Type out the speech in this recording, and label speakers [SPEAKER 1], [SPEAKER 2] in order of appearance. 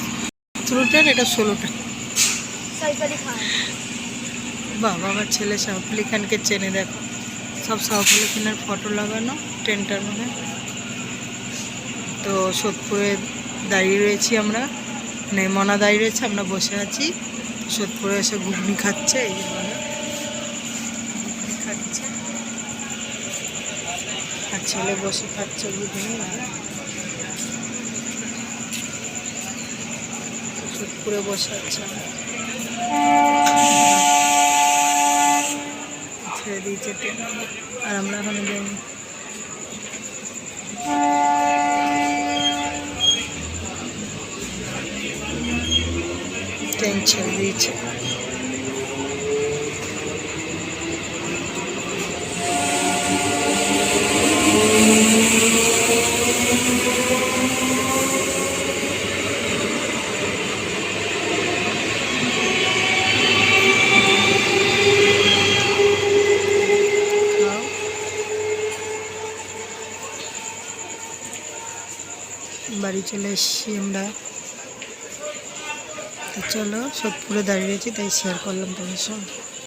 [SPEAKER 1] সতেরোটার এটা ষোলোটা। বাবা আমার ছেলে সাউফ আলি খানকে চেনে দেখো। সব সাউফ আলি খানের ফটো লাগানো টেন্টার মানে তো সোদপুরে দাঁড়িয়ে রয়েছি আমরা। মানে মনা দাঁড়িয়ে রয়েছে আমরা বসে আছি। সোদপুরে এসে ঘুগনি খাচ্ছে এই ঘুগনি খাচ্ছে। আর ছেলে বসে খাচ্ছে ঘুগনি সোদপুরে বসে আছে ছেড়ে দিয়েছে আর আমরা এখন যাইনি ট্রেন ছেড়ে দিয়েছে। বাড়ি চলে এসেছি আমরা। চলো সোদপুরে দাঁড়িয়ে রয়েছি তাই শেয়ার করলাম তোমার সঙ্গে।